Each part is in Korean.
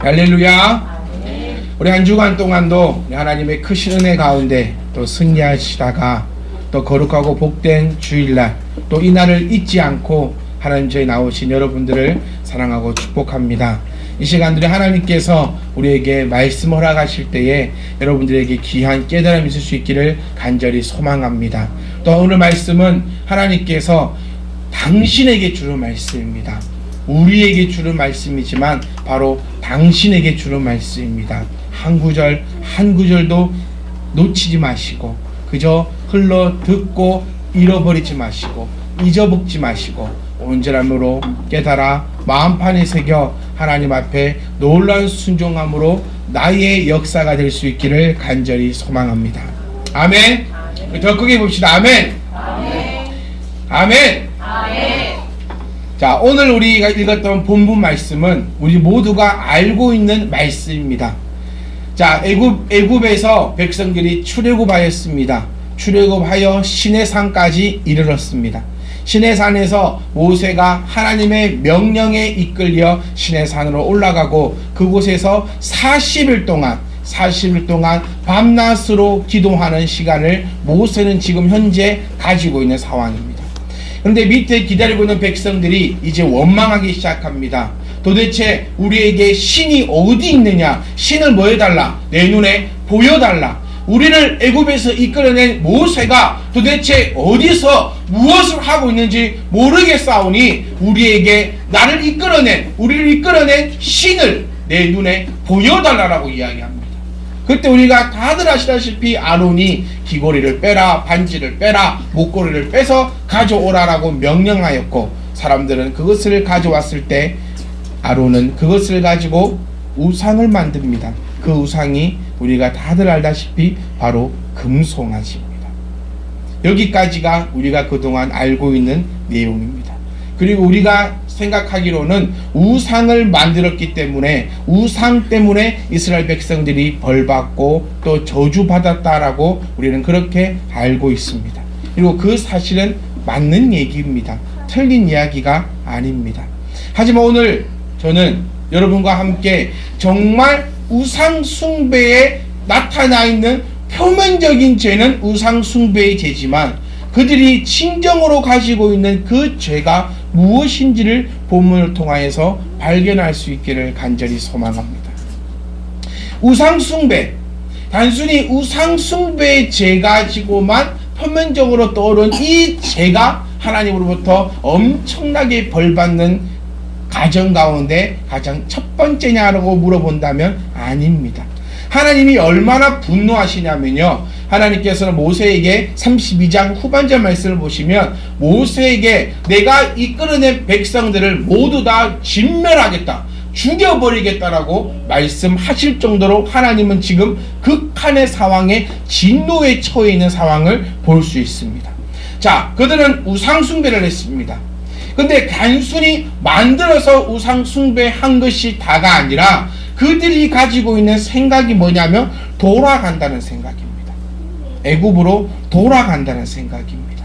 할렐루야. 우리 한 주간 동안도 하나님의 크신 은혜 가운데 또 승리하시다가 또 거룩하고 복된 주일날 또 이 날을 잊지 않고 하나님 저희 나오신 여러분들을 사랑하고 축복합니다. 이 시간들에 하나님께서 우리에게 말씀 허락하실 때에 여러분들에게 귀한 깨달음이 있을 수 있기를 간절히 소망합니다. 또 오늘 말씀은 하나님께서 당신에게 주는 말씀입니다. 우리에게 주는 말씀이지만 바로 당신에게 주는 말씀입니다. 한 구절 한 구절도 놓치지 마시고 그저 흘러 듣고 잃어버리지 마시고 잊어먹지 마시고 온전함으로 깨달아 마음판에 새겨 하나님 앞에 놀라운 순종함으로 나의 역사가 될 수 있기를 간절히 소망합니다. 아멘. 더 크게 봅시다. 아멘. 아멘. 자, 오늘 우리가 읽었던 본문 말씀은 우리 모두가 알고 있는 말씀입니다. 자, 애굽 애굽에서 백성들이 출애굽하였습니다. 출애굽하여 신의 산까지 이르렀습니다. 신의 산에서 모세가 하나님의 명령에 이끌려 신의 산으로 올라가고 그곳에서 40일 동안 40일 동안 밤낮으로 기도하는 시간을 모세는 지금 현재 가지고 있는 상황입니다. 그런데 밑에 기다리고 있는 백성들이 이제 원망하기 시작합니다. 도대체 우리에게 신이 어디 있느냐? 신을 뭐 해달라? 내 눈에 보여달라. 우리를 애굽에서 이끌어낸 모세가 도대체 어디서 무엇을 하고 있는지 모르겠사오니 우리에게 나를 이끌어낸 우리를 이끌어낸 신을 내 눈에 보여달라라고 이야기합니다. 그때 우리가 다들 아시다시피 아론이 귀고리를 빼라 반지를 빼라 목걸이를 빼서 가져오라라고 명령하였고 사람들은 그것을 가져왔을 때 아론은 그것을 가지고 우상을 만듭니다. 그 우상이 우리가 다들 알다시피 바로 금송아지입니다. 여기까지가 우리가 그동안 알고 있는 내용입니다. 그리고 우리가 생각하기로는 우상을 만들었기 때문에 우상 때문에 이스라엘 백성들이 벌받고 또 저주받았다라고 우리는 그렇게 알고 있습니다. 그리고 그 사실은 맞는 얘기입니다. 틀린 이야기가 아닙니다. 하지만 오늘 저는 여러분과 함께 정말 우상 숭배에 나타나 있는 표면적인 죄는 우상 숭배의 죄지만 그들이 진정으로 가지고 있는 그 죄가 무엇인지를 본문을 통하여서 발견할 수 있기를 간절히 소망합니다. 우상숭배 단순히 우상숭배의 죄 가지고만 표면적으로 떠오른 이 죄가 하나님으로부터 엄청나게 벌받는 가정 가운데 가장 첫 번째냐라고 물어본다면 아닙니다. 하나님이 얼마나 분노하시냐면요. 하나님께서는 모세에게 32장 후반절 말씀을 보시면 모세에게 내가 이끌어낸 백성들을 모두 다 진멸하겠다. 죽여버리겠다라고 말씀하실 정도로 하나님은 지금 극한의 상황에 진노에 처해 있는 상황을 볼 수 있습니다. 자, 그들은 우상숭배를 했습니다. 근데 단순히 만들어서 우상숭배한 것이 다가 아니라 그들이 가지고 있는 생각이 뭐냐면 돌아간다는 생각입니다. 애굽으로 돌아간다는 생각입니다.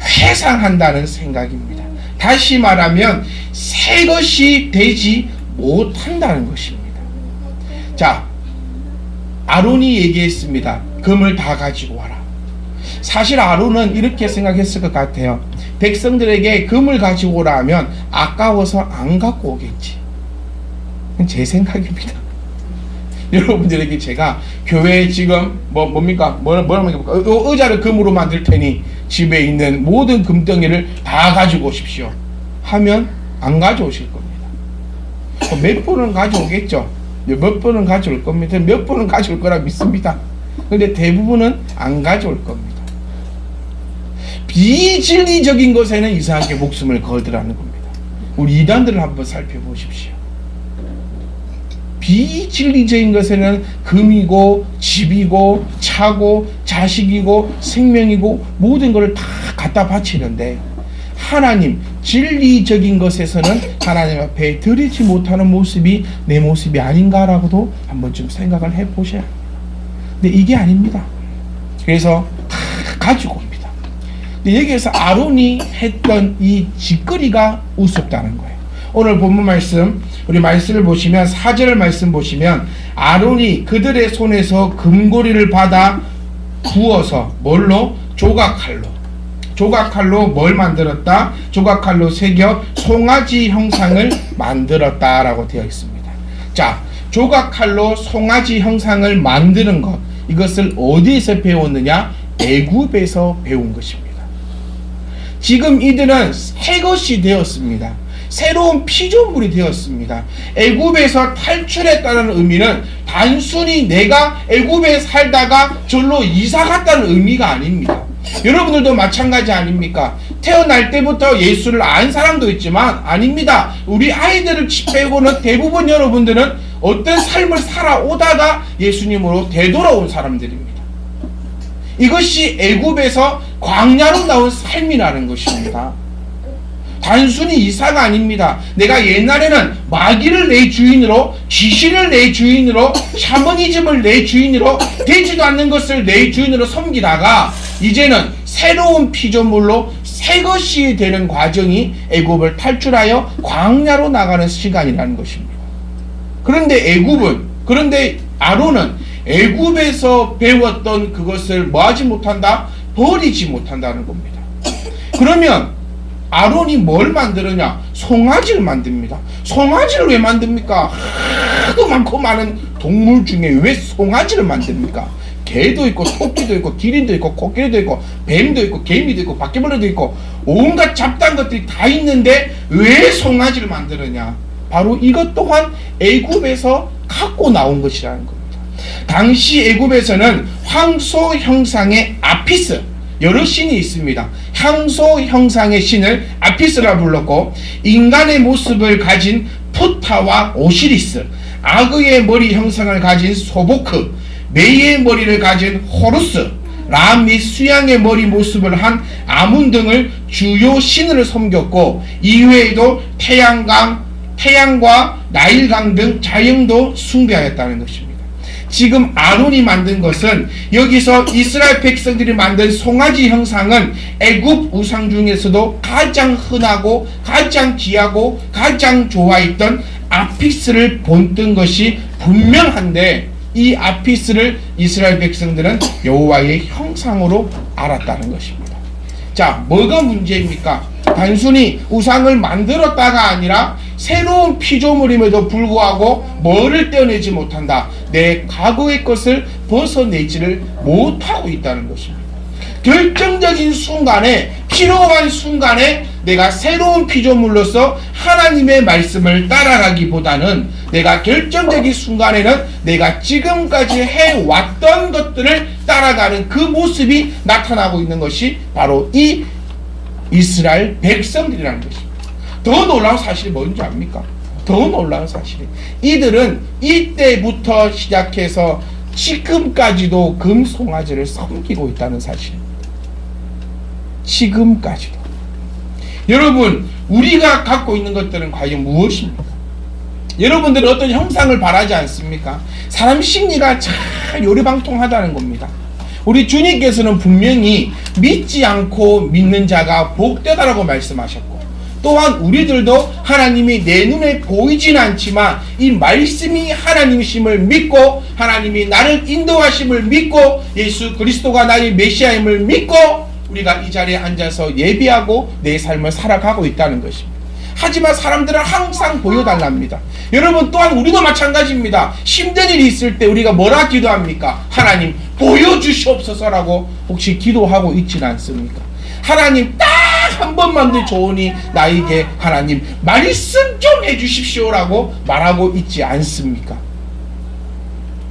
회상한다는 생각입니다. 다시 말하면 새 것이 되지 못한다는 것입니다. 자, 아론이 얘기했습니다. 금을 다 가지고 와라. 사실 아론은 이렇게 생각했을 것 같아요. 백성들에게 금을 가지고 오라 하면 아까워서 안 갖고 오겠지. 제 생각입니다. 여러분들에게 제가 교회에 지금 뭐 뭡니까? 뭐 뭐라고 요 의자를 금으로 만들 테니 집에 있는 모든 금덩이를 다 가지고 오십시오. 하면 안 가져오실 겁니다. 몇 번은 가져오겠죠. 몇 번은 가져올 겁니다. 몇 번은 가져올 거라 믿습니다. 근데 대부분은 안 가져올 겁니다. 비진리적인 것에는 이상하게 목숨을 걸더라는 겁니다. 우리 이단들을 한번 살펴보십시오. 비진리적인 것에는 금이고 집이고 차고 자식이고 생명이고 모든 것을 다 갖다 바치는데 하나님 진리적인 것에서는 하나님 앞에 드리지 못하는 모습이 내 모습이 아닌가라고도 한번 좀 생각을 해보셔야 합니다. 근데 이게 아닙니다. 그래서 다 가지고 옵니다. 근데 여기에서 아론이 했던 이 짓거리가 우습다는 거예요. 오늘 본문 말씀 우리 말씀을 보시면 4절 말씀 보시면 아론이 그들의 손에서 금고리를 받아 구워서 뭘로 조각칼로 조각칼로 뭘 만들었다? 조각칼로 새겨 송아지 형상을 만들었다라고 되어 있습니다. 자, 조각칼로 송아지 형상을 만드는 것 이것을 어디에서 배웠느냐? 애굽에서 배운 것입니다. 지금 이들은 새 것이 되었습니다. 새로운 피조물이 되었습니다. 애굽에서 탈출했다는 의미는 단순히 내가 애굽에 살다가 절로 이사 갔다는 의미가 아닙니다. 여러분들도 마찬가지 아닙니까? 태어날 때부터 예수를 안 사람도 있지만 아닙니다. 우리 아이들을 빼고는 대부분 여러분들은 어떤 삶을 살아오다가 예수님으로 되돌아온 사람들입니다. 이것이 애굽에서 광야로 나온 삶이라는 것입니다. 단순히 이사가 아닙니다. 내가 옛날에는 마귀를 내 주인으로, 귀신을 내 주인으로, 샤머니즘을 내 주인으로, 되지도 않는 것을 내 주인으로 섬기다가 이제는 새로운 피조물로 새 것이 되는 과정이 애굽을 탈출하여 광야로 나가는 시간이라는 것입니다. 그런데 애굽은 그런데 아론은 애굽에서 배웠던 그것을 뭐하지 못한다? 버리지 못한다는 겁니다. 그러면 아론이 뭘 만들었냐? 송아지를 만듭니다. 송아지를 왜 만듭니까? 하도 많고 많은 동물 중에 왜 송아지를 만듭니까? 개도 있고 토끼도 있고 기린도 있고 코끼리도 있고 뱀도 있고 개미도 있고 바퀴벌레도 있고 온갖 잡다한 것들이 다 있는데 왜 송아지를 만들었냐? 바로 이것 또한 애굽에서 갖고 나온 것이라는 겁니다. 당시 애굽에서는 황소 형상의 아피스 여러 신이 있습니다. 향소 형상의 신을 아피스라 불렀고 인간의 모습을 가진 푸타와 오시리스, 악의 머리 형상을 가진 소보크, 메이의 머리를 가진 호루스, 람 및 수양의 머리 모습을 한 아문 등을 주요 신을 섬겼고 이외에도 태양강, 태양과 나일강 등 자연도 숭배하였다는 것입니다. 지금 아론이 만든 것은 여기서 이스라엘 백성들이 만든 송아지 형상은 애굽 우상 중에서도 가장 흔하고 가장 귀하고 가장 좋아했던 아피스를 본뜬 것이 분명한데 이 아피스를 이스라엘 백성들은 여호와의 형상으로 알았다는 것입니다. 자, 뭐가 문제입니까? 단순히 우상을 만들었다가 아니라 새로운 피조물임에도 불구하고 뭐를 떼어내지 못한다. 내 과거의 것을 벗어내지를 못하고 있다는 것입니다. 결정적인 순간에 필요한 순간에 내가 새로운 피조물로서 하나님의 말씀을 따라가기보다는 내가 결정적인 순간에는 내가 지금까지 해왔던 것들을 따라가는 그 모습이 나타나고 있는 것이 바로 이 이스라엘 백성들이라는 것입니다. 더 놀라운 사실이 뭔지 압니까? 더 놀라운 사실이 이들은 이때부터 시작해서 지금까지도 금송아지를 섬기고 있다는 사실입니다. 지금까지도. 여러분, 우리가 갖고 있는 것들은 과연 무엇입니까? 여러분들은 어떤 형상을 바라지 않습니까? 사람 심리가 참 요리방통하다는 겁니다. 우리 주님께서는 분명히 믿지 않고 믿는 자가 복되다라고 말씀하셨고 또한 우리들도 하나님이 내 눈에 보이진 않지만 이 말씀이 하나님이심을 믿고 하나님이 나를 인도하심을 믿고 예수 그리스도가 나의 메시아임을 믿고 우리가 이 자리에 앉아서 예비하고 내 삶을 살아가고 있다는 것입니다. 하지만 사람들은 항상 보여달랍니다. 여러분 또한 우리도 마찬가지입니다. 힘든 일이 있을 때 우리가 뭐라 기도합니까? 하나님 보여주시옵소서라고 혹시 기도하고 있지는 않습니까? 하나님 딱 한 번만 더 좋으니 나에게 하나님 말씀 좀 해주십시오라고 말하고 있지 않습니까?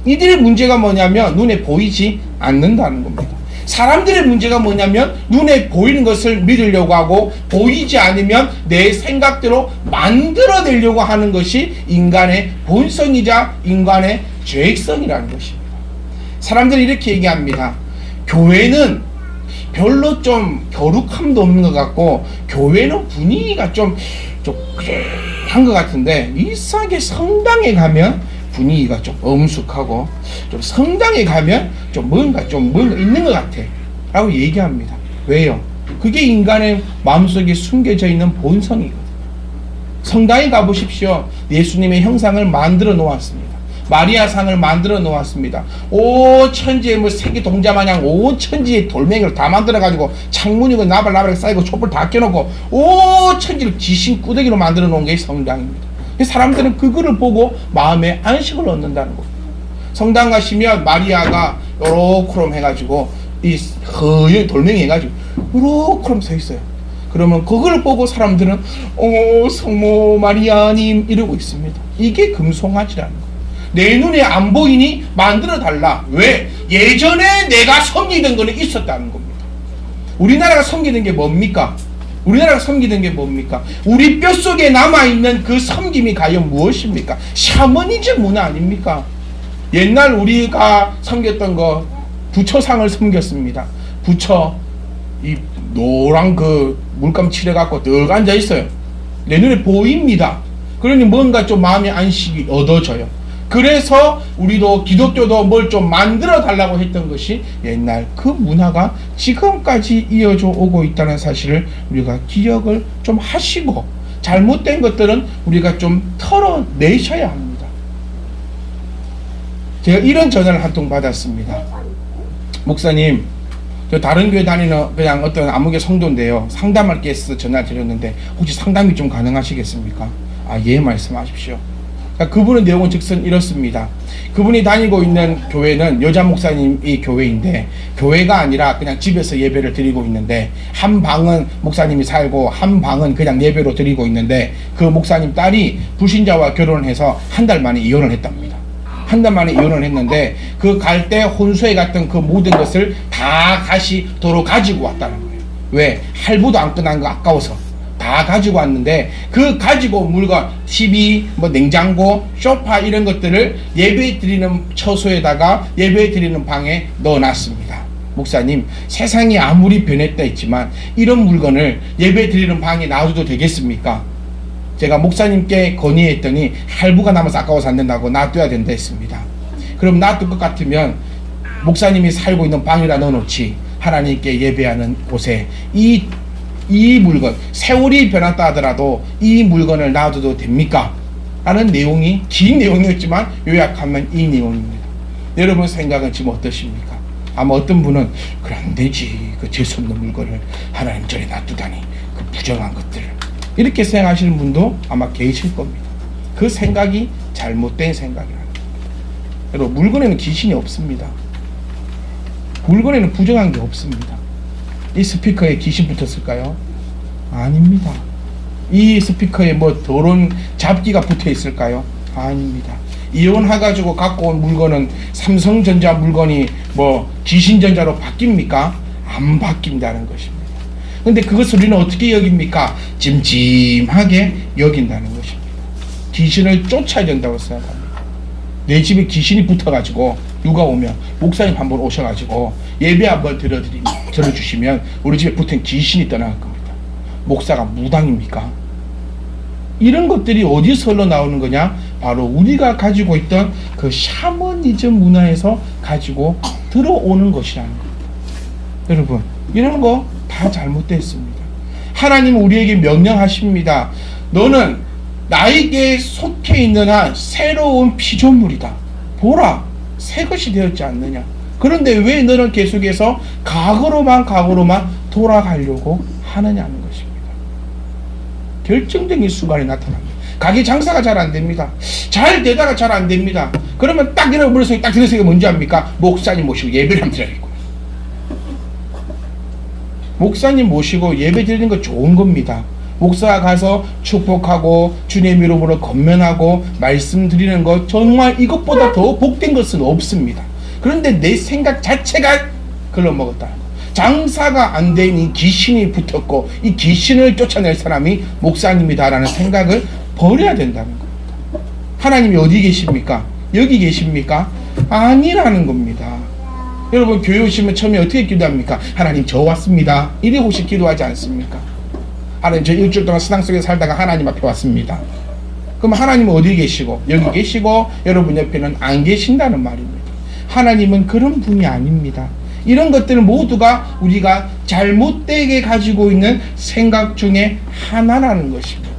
이들의 문제가 뭐냐면 눈에 보이지 않는다는 겁니다. 사람들의 문제가 뭐냐면 눈에 보이는 것을 믿으려고 하고 보이지 않으면 내 생각대로 만들어내려고 하는 것이 인간의 본성이자 인간의 죄성이라는 것입니다. 사람들이 이렇게 얘기합니다. 교회는 별로 좀 겨룩함도 없는 것 같고 교회는 분위기가 좀 좀 그한 것 같은데 이상하게 성당에 가면 분위기가 좀 엄숙하고 좀 성당에 가면 좀 뭔가 좀 뭔가 있는 것 같아 라고 얘기합니다 왜요? 그게 인간의 마음속에 숨겨져 있는 본성이거든요 성당에 가보십시오. 예수님의 형상을 만들어 놓았습니다. 마리아 상을 만들어 놓았습니다. 오 천지의 뭐 세계 동자 마냥 오 천지의 돌멩이를 다 만들어 가지고 창문이고 나발나발 쌓이고 촛불 다 켜놓고 오 천지를 귀신 꾸덕이로 만들어 놓은 게 성당입니다. 사람들은 그거를 보고 마음의 안식을 얻는다는 겁니다. 성당 가시면 마리아가 요렇게럼 해가지고 이 허연 돌멩이 해가지고 요렇게럼 서 있어요. 그러면 그걸 보고 사람들은 어 성모 마리아님 이러고 있습니다. 이게 금송아지라는 거예요. 내 눈에 안 보이니 만들어 달라. 왜? 예전에 내가 섬기던 거는 있었다는 겁니다. 우리나라가 섬기는 게 뭡니까? 우리나라가 섬기는 게 뭡니까? 우리 뼛속에 남아있는 그 섬김이 과연 무엇입니까? 샤머니즘 문화 아닙니까? 옛날 우리가 섬겼던 거 부처상을 섬겼습니다. 부처 이 노란 그 물감 칠해갖고 늘 앉아 있어요. 내 눈에 보입니다. 그러니 뭔가 좀 마음의 안식이 얻어져요. 그래서 우리도 기독교도 뭘 좀 만들어 달라고 했던 것이 옛날 그 문화가 지금까지 이어져 오고 있다는 사실을 우리가 기억을 좀 하시고 잘못된 것들은 우리가 좀 털어내셔야 합니다. 제가 이런 전화를 한 통 받았습니다. 목사님, 저 다른 교회 다니는 그냥 어떤 아무개 성도인데요. 상담할 게 있어서 전화 드렸는데 혹시 상담이 좀 가능하시겠습니까? 아, 예, 말씀하십시오. 그러니까 그분의 내용은 즉슨 이렇습니다. 그분이 다니고 있는 교회는 여자 목사님이 교회인데 교회가 아니라 그냥 집에서 예배를 드리고 있는데 한 방은 목사님이 살고 한 방은 그냥 예배로 드리고 있는데 그 목사님 딸이 불신자와 결혼해서 한 달 만에 이혼을 했답니다. 한 달 만에 이혼을 했는데 그 갈 때 혼수에 갔던 그 모든 것을 다 다시 도로 가지고 왔다는 거예요. 왜? 할부도 안 끝난 거 아까워서. 다 가지고 왔는데 그 가지고 물건 TV 뭐 냉장고 소파 이런 것들을 예배 드리는 처소에다가 예배 드리는 방에 넣어놨습니다. 목사님 세상이 아무리 변했다 했지만 이런 물건을 예배 드리는 방에 놔둬도 되겠습니까? 제가 목사님께 건의했더니 할부가 남아서 아까워서 안 된다고 놔둬야 된다 했습니다. 그럼 놔둘 것 같으면 목사님이 살고 있는 방에다 넣어놓지 하나님께 예배하는 곳에 이, 이 물건 세월이 변했다 하더라도 이 물건을 놔둬도 됩니까? 라는 내용이 긴 내용이었지만 요약하면 이 내용입니다. 여러분 생각은 지금 어떠십니까? 아마 어떤 분은 그래 안 되지 그 재수없는 물건을 하나님 전에 놔두다니 그 부정한 것들을 이렇게 생각하시는 분도 아마 계실 겁니다. 그 생각이 잘못된 생각이라는. 여러분 물건에는 귀신이 없습니다. 물건에는 부정한 게 없습니다. 이 스피커에 귀신 붙었을까요? 아닙니다. 이 스피커에 뭐 더러운 잡기가 붙어 있을까요? 아닙니다. 이혼해가지고 갖고 온 물건은 삼성전자 물건이 뭐 귀신전자로 바뀝니까? 안 바뀐다는 것입니다. 근데 그것을 우리는 어떻게 여깁니까? 찜찜하게 여긴다는 것입니다. 귀신을 쫓아야 된다고 생각합니다. 내 집에 귀신이 붙어가지고 누가 오면 목사님 한번 오셔가지고 예배 한번 들어드리 들어주시면 우리 집에 붙은 귀신이 떠나갈 겁니다. 목사가 무당입니까? 이런 것들이 어디서 흘러나오는 거냐? 바로 우리가 가지고 있던 그 샤머니즘 문화에서 가지고 들어오는 것이라는 겁니다. 여러분, 이런 거 다 잘못됐습니다. 하나님은 우리에게 명령하십니다. 너는 나에게 속해 있는 한 새로운 피조물이다. 보라, 새 것이 되었지 않느냐. 그런데 왜 너는 계속해서 과거로만 과거로만 돌아가려고 하느냐는 것입니다. 결정적인 순간이 나타납니다. 가게 장사가 잘 안 됩니다. 잘 되다가 잘 안 됩니다. 그러면 딱 이런 머릿속에 딱 들으세요. 뭔지 압니까? 목사님 모시고 예배를 한번 드려야겠고. 목사님 모시고 예배 드리는 거 좋은 겁니다. 목사가 가서 축복하고 주님 이름으로 건면하고 말씀 드리는 것 정말 이것보다 더 복된 것은 없습니다. 그런데 내 생각 자체가 글러먹었다. 장사가 안 되니 귀신이 붙었고 이 귀신을 쫓아낼 사람이 목사님이다라는 생각을 버려야 된다는 겁니다. 하나님이 어디 계십니까? 여기 계십니까? 아니라는 겁니다. 여러분 교회 오시면 처음에 어떻게 기도합니까? 하나님 저 왔습니다. 이래 혹시 기도하지 않습니까? 하나님 저 일주일 동안 신앙 속에 살다가 하나님 앞에 왔습니다. 그럼 하나님은 어디 계시고 여기 계시고 여러분 옆에는 안 계신다는 말입니다. 하나님은 그런 분이 아닙니다. 이런 것들은 모두가 우리가 잘못되게 가지고 있는 생각 중에 하나라는 것입니다.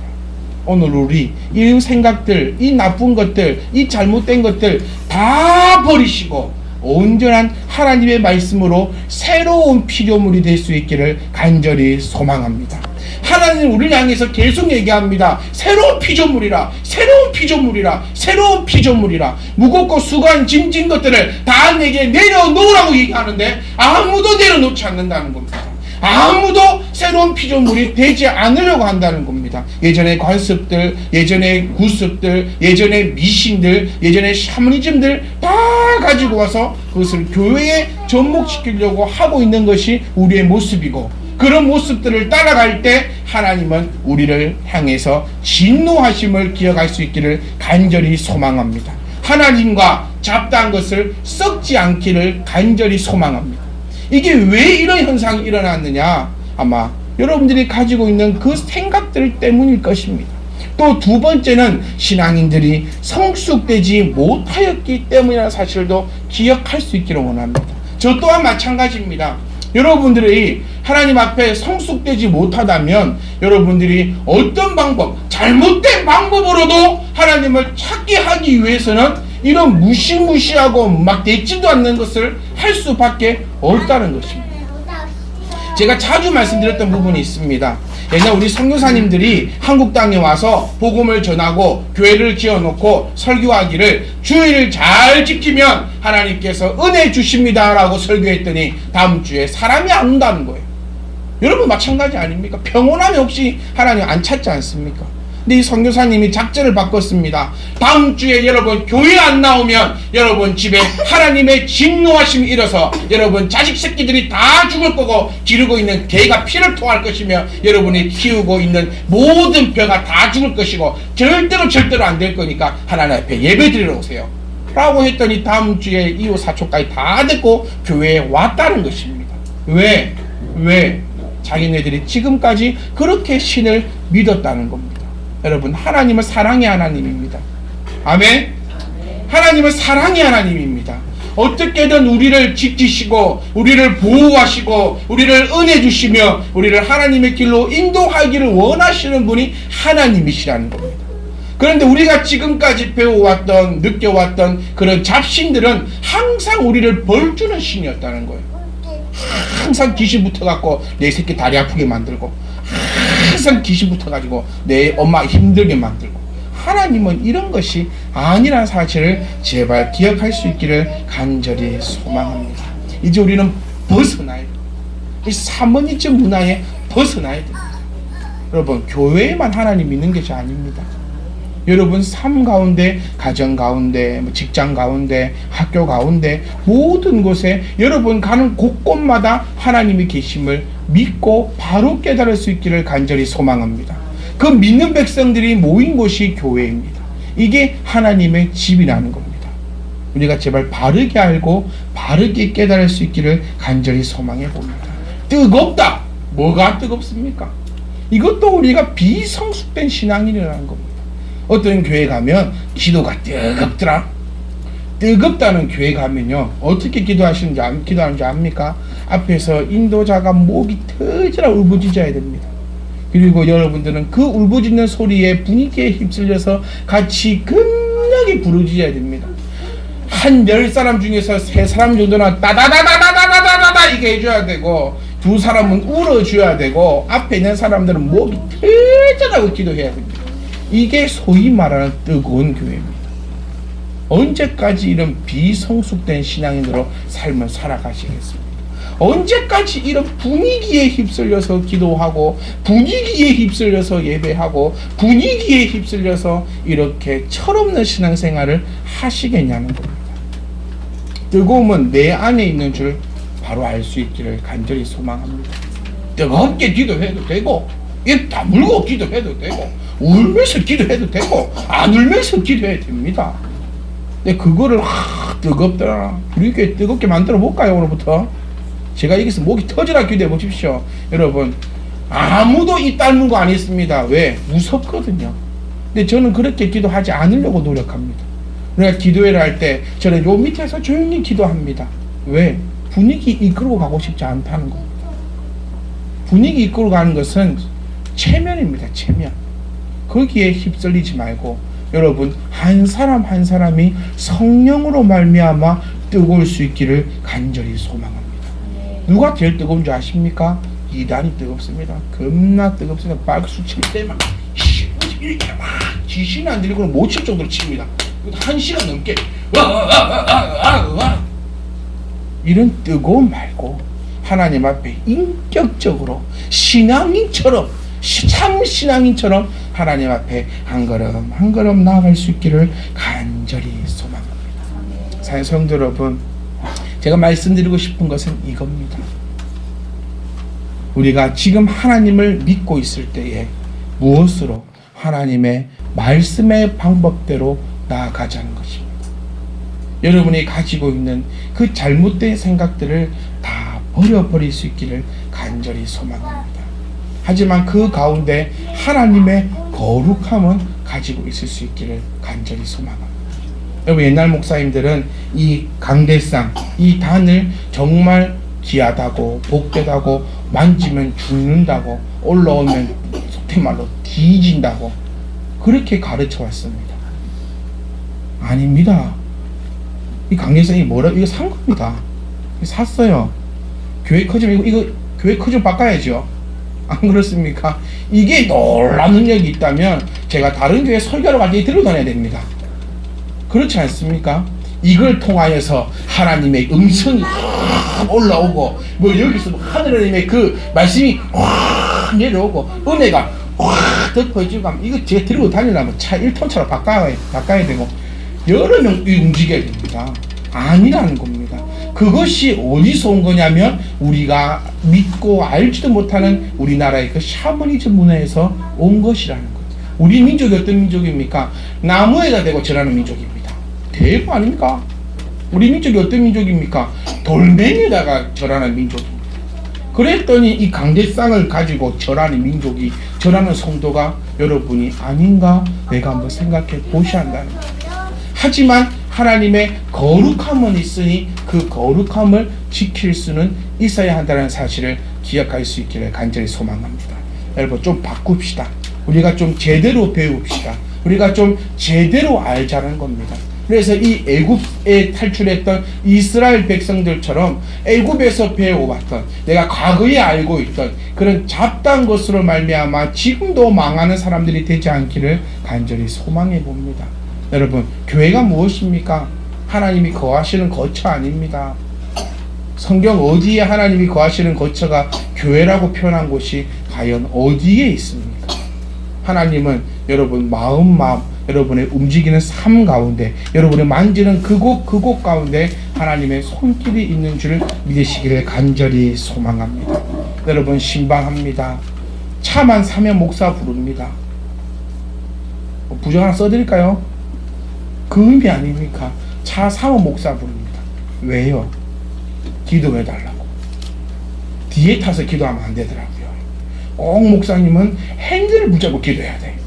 오늘 우리 이 생각들, 이 나쁜 것들, 이 잘못된 것들 다 버리시고 온전한 하나님의 말씀으로 새로운 피조물이 될 수 있기를 간절히 소망합니다. 하나님 우리를 향해서 계속 얘기합니다. 새로운 피조물이라, 새로운 피조물이라, 새로운 피조물이라. 무겁고 수고한 짐진 것들을 다 내게 내려놓으라고 얘기하는데 아무도 내려놓지 않는다는 겁니다. 아무도 새로운 피조물이 되지 않으려고 한다는 겁니다. 예전의 관습들, 예전의 구습들, 예전의 미신들, 예전의 샤머니즘들 다 가지고 와서 그것을 교회에 접목시키려고 하고 있는 것이 우리의 모습이고 그런 모습들을 따라갈 때 하나님은 우리를 향해서 진노하심을 기억할 수 있기를 간절히 소망합니다. 하나님과 잡다한 것을 썩지 않기를 간절히 소망합니다. 이게 왜 이런 현상이 일어났느냐? 아마 여러분들이 가지고 있는 그 생각들 때문일 것입니다. 또 두 번째는 신앙인들이 성숙되지 못하였기 때문이라는 사실도 기억할 수 있기를 원합니다. 저 또한 마찬가지입니다. 여러분들이 하나님 앞에 성숙되지 못하다면 여러분들이 어떤 방법, 잘못된 방법으로도 하나님을 찾게 하기 위해서는 이런 무시무시하고 막 되지도 않는 것을 할 수밖에 없다는 것입니다. 제가 자주 말씀드렸던 부분이 있습니다. 옛날 우리 선교사님들이 한국 땅에 와서 복음을 전하고 교회를 지어놓고 설교하기를 주의를 잘 지키면 하나님께서 은혜 주십니다라고 설교했더니 다음 주에 사람이 안 온다는 거예요. 여러분 마찬가지 아닙니까? 평온함이 혹시 하나님 안 찾지 않습니까? 근데 이 선교사님이 작전을 바꿨습니다. 다음 주에 여러분 교회 안 나오면 여러분 집에 하나님의 진노하심이 일어서 여러분 자식 새끼들이 다 죽을 거고 기르고 있는 개가 피를 토할 것이며 여러분이 키우고 있는 모든 벼가 다 죽을 것이고 절대로 절대로 안 될 거니까 하나님 앞에 예배 드리러 오세요. 라고 했더니 다음 주에 이웃 사촌까지 다 됐고 교회에 왔다는 것입니다. 왜? 왜? 자기네들이 지금까지 그렇게 신을 믿었다는 겁니다. 여러분 하나님은 사랑의 하나님입니다. 아멘. 하나님은 사랑의 하나님입니다. 어떻게든 우리를 지키시고 우리를 보호하시고 우리를 은혜 주시며 우리를 하나님의 길로 인도하기를 원하시는 분이 하나님이시라는 겁니다. 그런데 우리가 지금까지 배워왔던 느껴왔던 그런 잡신들은 항상 우리를 벌주는 신이었다는 거예요. 항상 귀신 붙어갖고 내 새끼 다리 아프게 만들고 항상 귀신 붙어가지고 내 엄마 힘들게 만들고 하나님은 이런 것이 아니라는 사실을 제발 기억할 수 있기를 간절히 소망합니다. 이제 우리는 벗어나야 됩니다. 이 사모니즘 문화에 벗어나야 됩니다. 여러분 교회에만 하나님 있는 것이 아닙니다. 여러분 삶 가운데 가정 가운데 뭐 직장 가운데 학교 가운데 모든 곳에 여러분 가는 곳곳마다 하나님이 계심을 믿고 바로 깨달을 수 있기를 간절히 소망합니다. 그 믿는 백성들이 모인 곳이 교회입니다. 이게 하나님의 집이라는 겁니다. 우리가 제발 바르게 알고 바르게 깨달을 수 있기를 간절히 소망해 봅니다. 뜨겁다. 뭐가 뜨겁습니까? 이것도 우리가 비성숙된 신앙인이라는 겁니다. 어떤 교회 가면 기도가 뜨겁더라. 뜨겁다는 교회 가면요 어떻게 기도하시는지 기도하는지 압니까? 앞에서 인도자가 목이 터지라 울부짖어야 됩니다. 그리고 여러분들은 그 울부짖는 소리에 분위기에 휩쓸려서 같이 겁나게 부르짖어야 됩니다. 한 열 사람 중에서 세 사람 정도는 따다다다다다다다다 이게 해줘야 되고 두 사람은 울어줘야 되고 앞에 있는 사람들은 목이 터져라고 기도해야 됩니다. 이게 소위 말하는 뜨거운 교회입니다. 언제까지 이런 비성숙된 신앙인으로 삶을 살아가시겠습니까? 언제까지 이런 분위기에 휩쓸려서 기도하고 분위기에 휩쓸려서 예배하고 분위기에 휩쓸려서 이렇게 철없는 신앙생활을 하시겠냐는 겁니다. 뜨거움은 내 안에 있는 줄 바로 알 수 있기를 간절히 소망합니다. 뜨겁게 기도해도 되고 입 다물고 기도해도 되고 울면서 기도해도 되고 안 울면서 기도해도 됩니다. 근데 그거를 하, 뜨겁더라. 우리께 뜨겁게 만들어 볼까요 오늘부터? 제가 여기서 목이 터지라 기도해 보십시오. 여러분 아무도 이 닮은 거안 했습니다. 왜? 무섭거든요. 근데 저는 그렇게 기도하지 않으려고 노력합니다. 우리가 기도회를 할 때 저는 요 밑에서 조용히 기도합니다. 왜? 분위기 이끌고 가고 싶지 않다는 겁니다. 분위기 이끌고 가는 것은 체면입니다. 체면. 거기에 휩쓸리지 말고 여러분 한 사람 한 사람이 성령으로 말미암아 뜨거울 수 있기를 간절히 소망합니다. 누가 제일 뜨거운 줄 아십니까? 이단이 뜨겁습니다. 겁나 뜨겁습니다. 박수 칠 때만 씨, 이렇게 막 지시는 안 들리고 못칠 정도로 칩니다. 한 시간 넘게 와, 와, 와, 와, 와, 와. 이런 뜨거움 말고 하나님 앞에 인격적으로 신앙인처럼 시- 참 신앙인처럼 하나님 앞에 한 걸음 한 걸음 나아갈 수 있기를 간절히 소망합니다. 사랑 성도 여러분, 제가 말씀드리고 싶은 것은 이겁니다. 우리가 지금 하나님을 믿고 있을 때에 무엇으로 하나님의 말씀의 방법대로 나아가자는 것입니다. 여러분이 가지고 있는 그 잘못된 생각들을 다 버려버릴 수 있기를 간절히 소망합니다. 하지만 그 가운데 하나님의 거룩함은 가지고 있을 수 있기를 간절히 소망합니다. 여러분 옛날 목사님들은 이 강대상, 이 단을 정말 귀하다고 복되다고 만지면 죽는다고 올라오면 속된 말로 뒤진다고 그렇게 가르쳐 왔습니다. 아닙니다. 이 강대상이 뭐라 이거 산 겁니다. 샀어요. 교회 커지면 이거, 이거 교회 커지면 바꿔야죠. 안 그렇습니까? 이게 놀라운 능력이 있다면 제가 다른 교회 설교하러 갈때 들고 다녀야 됩니다. 그렇지 않습니까? 이걸 통하여서 하나님의 음성이 확 올라오고 뭐 여기서 뭐 하늘님의 그 말씀이 확 내려오고 은혜가 확 덮어지고 이거 제가 들고 다니려면 차 1톤차로 바꿔야, 바꿔야 되고 여러 명이 움직여야 됩니다. 아니라는 겁니다. 그것이 어디서 온 거냐면 우리가 믿고 알지도 못하는 우리나라의 그 샤머니즘 문화에서 온 것이라는 거죠. 우리 민족이 어떤 민족입니까? 나무에다 대고 절하는 민족입니다. 대부 아닙니까? 우리 민족이 어떤 민족입니까? 돌멩이에다가 절하는 민족입니다. 그랬더니 이 강대상을 가지고 절하는 민족이 절하는 성도가 여러분이 아닌가 내가 한번 생각해 보셔야 한다는 거예요. 하지만 하나님의 거룩함은 있으니 그 거룩함을 지킬 수는 있어야 한다는 사실을 기억할 수 있기를 간절히 소망합니다. 여러분 좀 바꿉시다. 우리가 좀 제대로 배웁시다. 우리가 좀 제대로 알자는 겁니다. 그래서 이 애굽에 탈출했던 이스라엘 백성들처럼 애굽에서 배워왔던 내가 과거에 알고 있던 그런 잡다한 것으로 말미암아 지금도 망하는 사람들이 되지 않기를 간절히 소망해 봅니다. 여러분 교회가 무엇입니까? 하나님이 거하시는 거처 아닙니다. 성경 어디에 하나님이 거하시는 거처가 교회라고 표현한 곳이 과연 어디에 있습니까? 하나님은 여러분 마음 마음 여러분의 움직이는 삶 가운데 여러분의 만지는 그곳 그곳 가운데 하나님의 손길이 있는 줄 믿으시기를 간절히 소망합니다. 여러분 신방합니다. 차만 사면 목사 부릅니다. 뭐 부정 하나 써드릴까요? 그 의미 아닙니까? 차 사면 목사 부릅니다. 왜요? 기도해달라고. 뒤에 타서 기도하면 안 되더라고요. 꼭 목사님은 핸들을 붙잡고 기도해야 돼.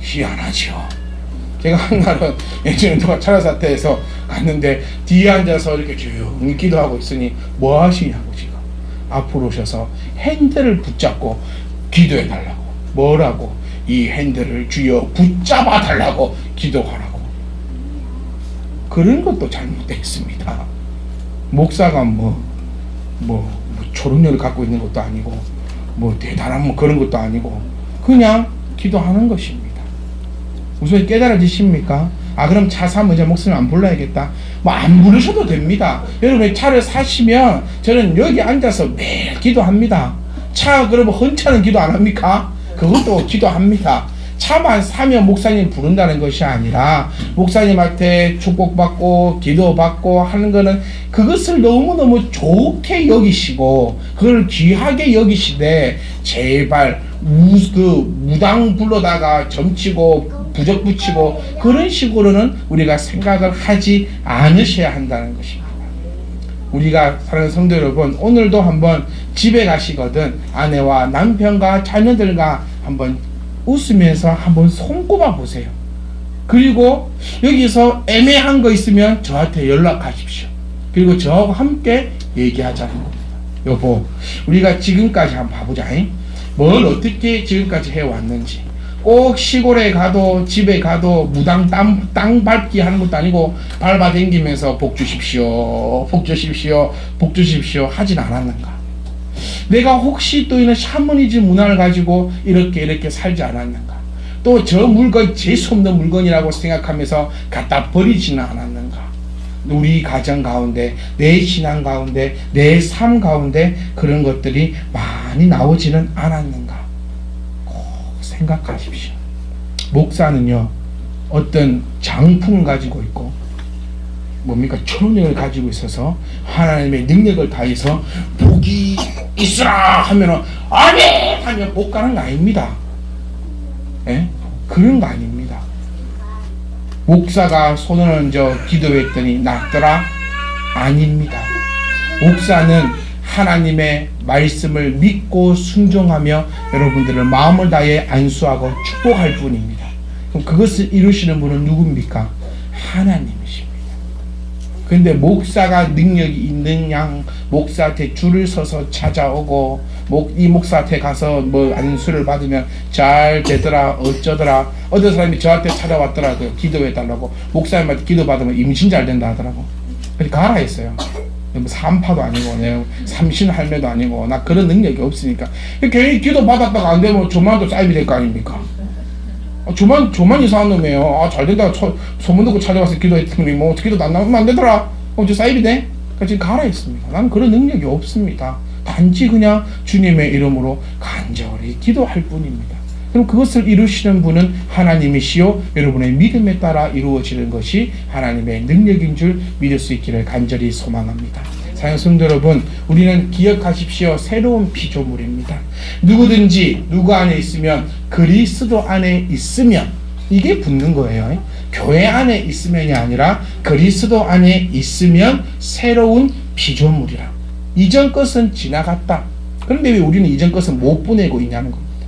희한하죠. 제가 한 날은 예전에 누가 차라사태에서 갔는데 뒤에 앉아서 이렇게 조용히 기도하고 있으니 뭐 하시냐고 지금 앞으로 오셔서 핸들을 붙잡고 기도해 달라고 뭐라고 이 핸들을 주여 붙잡아 달라고 기도하라고 그런 것도 잘못됐습니다. 목사가 뭐, 뭐, 뭐 초능력을 갖고 있는 것도 아니고 뭐 대단한 뭐 그런 것도 아니고 그냥 기도하는 것입니다. 우선 깨달아지십니까? 아 그럼 차 사면 이제 목사님 안 불러야겠다. 뭐 안 부르셔도 됩니다. 여러분 차를 사시면 저는 여기 앉아서 매일 기도합니다. 차 그러면 헌차는 기도 안 합니까? 그것도 기도합니다. 차만 사면 목사님 부른다는 것이 아니라 목사님한테 축복받고 기도받고 하는 거는 그것을 너무너무 좋게 여기시고 그걸 귀하게 여기시되 제발 무, 그 무당 불러다가 점치고 부적 붙이고 그런 식으로는 우리가 생각을 하지 않으셔야 한다는 것입니다. 우리가 사랑하는 성도 여러분 오늘도 한번 집에 가시거든 아내와 남편과 자녀들과 한번 웃으면서 한번 손꼽아 보세요. 그리고 여기서 애매한 거 있으면 저한테 연락하십시오. 그리고 저하고 함께 얘기하자는 겁니다. 여보, 우리가 지금까지 한번 봐보자. 잉? 뭘 어떻게 지금까지 해왔는지. 꼭 시골에 가도 집에 가도 무당 땅, 땅 밟기 하는 것도 아니고 밟아 댕기면서 복 주십시오 복 주십시오 복 주십시오 하진 않았는가 내가 혹시 또 이런 샤머니즘 문화를 가지고 이렇게 이렇게 살지 않았는가? 또 저 물건 재수 없는 물건이라고 생각하면서 갖다 버리지는 않았는가? 우리 가정 가운데 내 신앙 가운데 내 삶 가운데 그런 것들이 많이 나오지는 않았는가? 꼭 생각하십시오. 목사는요 어떤 장품을 가지고 있고 뭡니까 초능력을 가지고 있어서 하나님의 능력을 다해서 복이 있으라 하면은 아멘 하면 복 가는 거 아닙니다. 예? 그런 거 아닙니다. 목사가 손을 얹어 기도했더니 낫더라 아닙니다. 목사는 하나님의 말씀을 믿고 순종하며 여러분들을 마음을 다해 안수하고 축복할 뿐입니다. 그럼 그것을 이루시는 분은 누굽니까? 하나님이십니다. 근데 목사가 능력이 있는 양 목사한테 줄을 서서 찾아오고 목, 이 목사한테 가서 뭐 안수를 받으면 잘 되더라 어쩌더라. 어떤 사람이 저한테 찾아왔더라고요. 기도해 달라고. 목사님한테 기도 받으면 임신 잘 된다 하더라고. 그래서 가라 했어요. 뭐 삼파도 아니고 내가 삼신 할매도 아니고 나 그런 능력이 없으니까. 괜히 기도 받았다가 안 되면 조만도 쌓임이 될 거 아닙니까 아, 조만 조만 이상한 놈이에요. 아, 잘 된다. 소, 소문 듣고 찾아와서 기도했더니 뭐안 나오면 안 되더라. 사입이 돼? 그러니까 지금 가라 했습니다. 나는 그런 능력이 없습니다. 단지 그냥 주님의 이름으로 간절히 기도할 뿐입니다. 그럼 그것을 이루시는 분은 하나님이시요 여러분의 믿음에 따라 이루어지는 것이 하나님의 능력인 줄 믿을 수 있기를 간절히 소망합니다. 사랑 성도 여러분, 우리는 기억하십시오. 새로운 피조물입니다. 누구든지 누구 안에 있으면 그리스도 안에 있으면 이게 붙는 거예요. 교회 안에 있으면이 아니라 그리스도 안에 있으면 새로운 피조물이라. 이전 것은 지나갔다. 그런데 왜 우리는 이전 것은 못 보내고 있냐는 겁니다.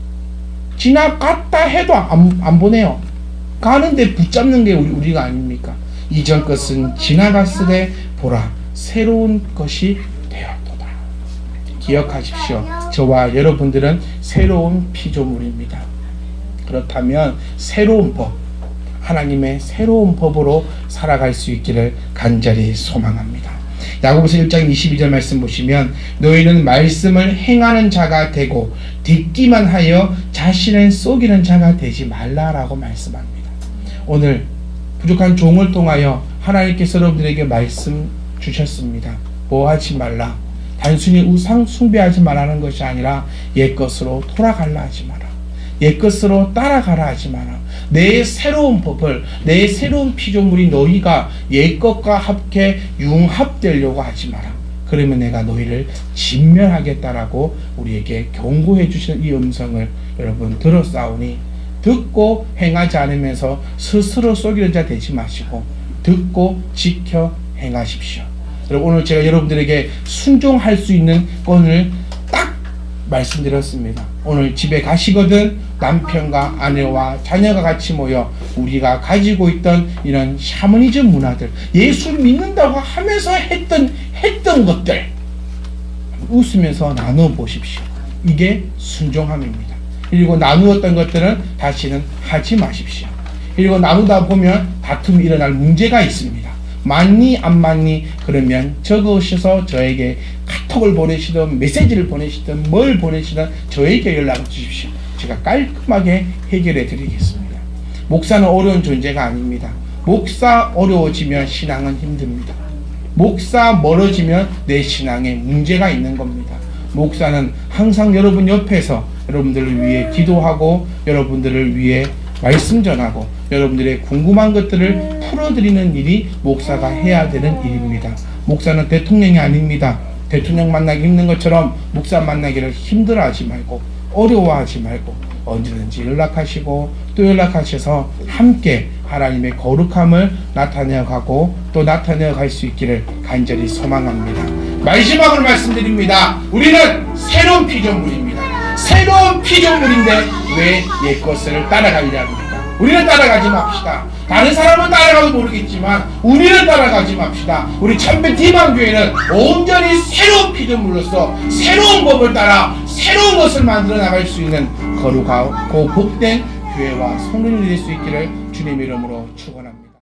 지나갔다 해도 안, 안 보내요. 가는데 붙잡는 게 우리, 우리가 아닙니까? 이전 것은 지나갔으되 보라 새로운 것이 되었도다. 기억하십시오. 저와 여러분들은 새로운 피조물입니다. 그렇다면 새로운 법, 하나님의 새로운 법으로 살아갈 수 있기를 간절히 소망합니다. 야고보서 1장 22절 말씀 보시면 너희는 말씀을 행하는 자가 되고 듣기만 하여 자신을 속이는 자가 되지 말라라고 말씀합니다. 오늘 부족한 종을 통하여 하나님께서 여러분들에게 말씀 주셨습니다. 뭐 하지 말라. 단순히 우상 숭배하지 말라는 것이 아니라 옛 것으로 돌아갈라 하지 마라. 옛 것으로 따라가라 하지 마라. 내 새로운 법을 내 새로운 피조물이 너희가 옛 것과 합해 융합되려고 하지 마라. 그러면 내가 너희를 진멸하겠다라고 우리에게 경고해 주신 이 음성을 여러분 들었사오니 듣고 행하지 않으면서 스스로 속이는 자 되지 마시고 듣고 지켜 행하십시오. 오늘 제가 여러분들에게 순종할 수 있는 건을 딱 말씀드렸습니다. 오늘 집에 가시거든 남편과 아내와 자녀가 같이 모여 우리가 가지고 있던 이런 샤머니즘 문화들 예수 믿는다고 하면서 했던 했던 것들 웃으면서 나누어 보십시오. 이게 순종함입니다. 그리고 나누었던 것들은 다시는 하지 마십시오. 그리고 나누다 보면 다툼이 일어날 문제가 있습니다. 맞니 안 맞니 그러면 적으셔서 저에게 카톡을 보내시든 메시지를 보내시든 뭘 보내시든 저에게 연락을 주십시오. 제가 깔끔하게 해결해 드리겠습니다. 목사는 어려운 존재가 아닙니다. 목사 어려워지면 신앙은 힘듭니다. 목사 멀어지면 내 신앙에 문제가 있는 겁니다. 목사는 항상 여러분 옆에서 여러분들을 위해 기도하고 여러분들을 위해 말씀 전하고 여러분들의 궁금한 것들을 풀어드리는 일이 목사가 해야 되는 일입니다. 목사는 대통령이 아닙니다. 대통령 만나기 힘든 것처럼 목사 만나기를 힘들어하지 말고 어려워하지 말고 언제든지 연락하시고 또 연락하셔서 함께 하나님의 거룩함을 나타내어 가고 또 나타내어 갈 수 있기를 간절히 소망합니다. 마지막으로 말씀드립니다. 우리는 새로운 피조물입니다. 새로운 피조물인데 왜 옛 것을 따라가려 합니까? 우리는 따라가지 맙시다. 다른 사람은 따라가도 모르겠지만 우리는 따라가지 맙시다. 우리 참배 디방교회는 온전히 새로운 피조물로서 새로운 법을 따라 새로운 것을 만들어 나갈 수 있는 거룩하고 복된 교회와 성도님이 될 수 있기를 주님 이름으로 축원합니다.